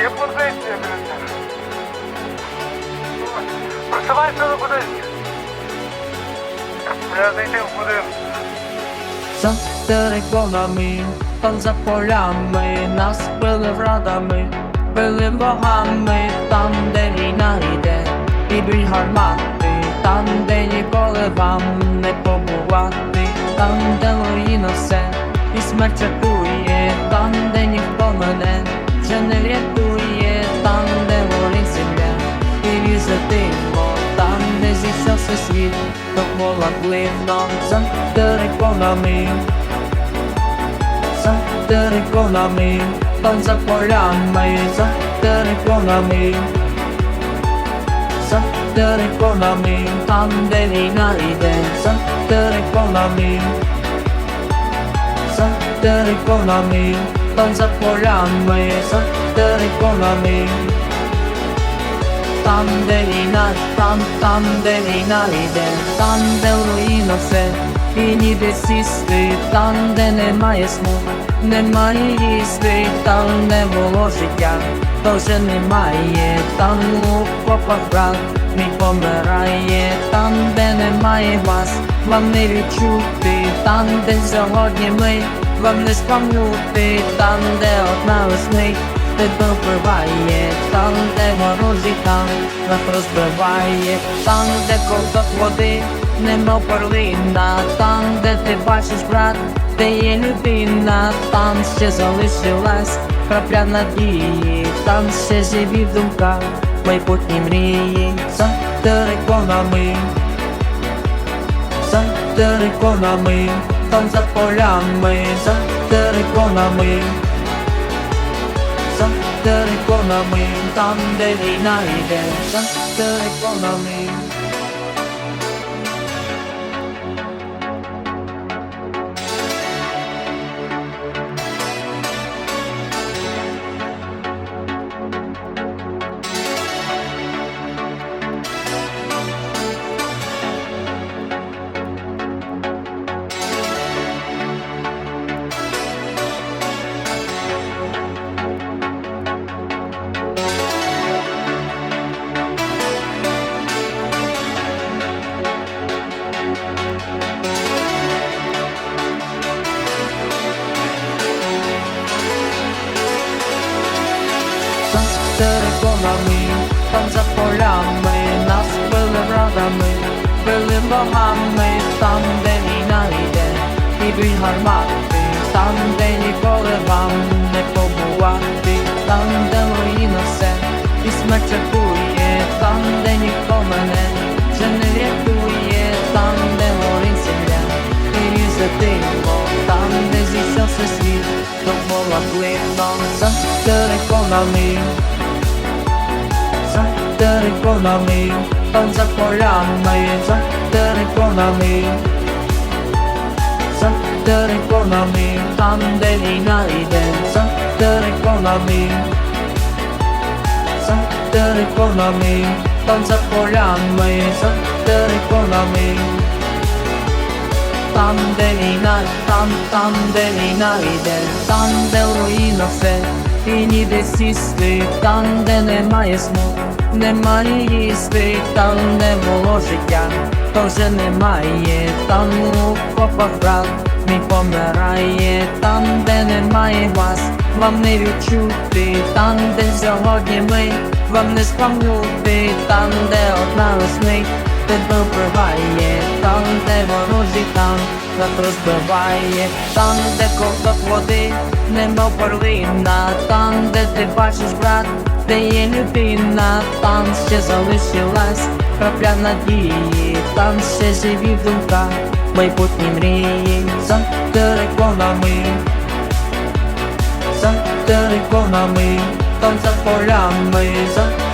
Є позиція, блядь. Просувайся на будинок. Треба зайти в будинок. За териконами, там за полями, нас били врадами, били богами, там, де війна йде, і біль гармати, там, де ніколи вам не побувати, там, де руїна все, і смерть чекує, зійшовся світ, довкола плино за териконами, за териконами, там за полями, за териконами, за териконами, там, де війна йде, за териконами, за териконами, там за полями, за териконами. Там, де війна, там, там, де війна йде, там, де руїна все, і ніде сісти, там, де немає сну, немає їсти, там, де було життя, то вже немає, там у копах брат мій помирає, там, де немає вас, вам не відчути, там, де сьогодні ми, вам не спам'нути, там, де одна весни тебе вбиває, там, де ворожі там нас розбиває, там, де ковток води, нема перлина, там, де ти бачиш брат, де є людина, там ще залишилась крапля надії, там ще живі думка, майбутні мрії, за териконами, за териконами, там за полями, за териконами за териконами, там, де війна йде, за териконами. за териконами, там за полями, нас били радами, били богами, там, де війна йде, і біль гармати, там, де ніколи вам не побувати, там, де руїна все, і смерть чекує, там, де ніхто мене вже не врятує, там, де горить земля, і різе диво, там, де зійшовся світ, довкола плино за териконами за териконами, там за полями, за териконами, за териконами, там, де війна йде, за териконами, за териконами, там за полями, за териконами. Там, де війна, там, там, де війна йде, там, де в руїна все, і ніде сісти, там, де немає сну, немає їсти, там, де було життя, то вже немає, там у копах брат. Мій помирає, там, де немає вас, вам не відчути, там, де сьогодні ми, вам не спам'нути, там, де одна весни тебе вбиває, там, де ворожі там нас розбиває, там, де ковток води, нема перлина, там, де ти бачиш брат, де є людина, там ще залишилась крапля надії, там ще живі думка, майбутні мрії, за териконами, за териконами, там за полями, за.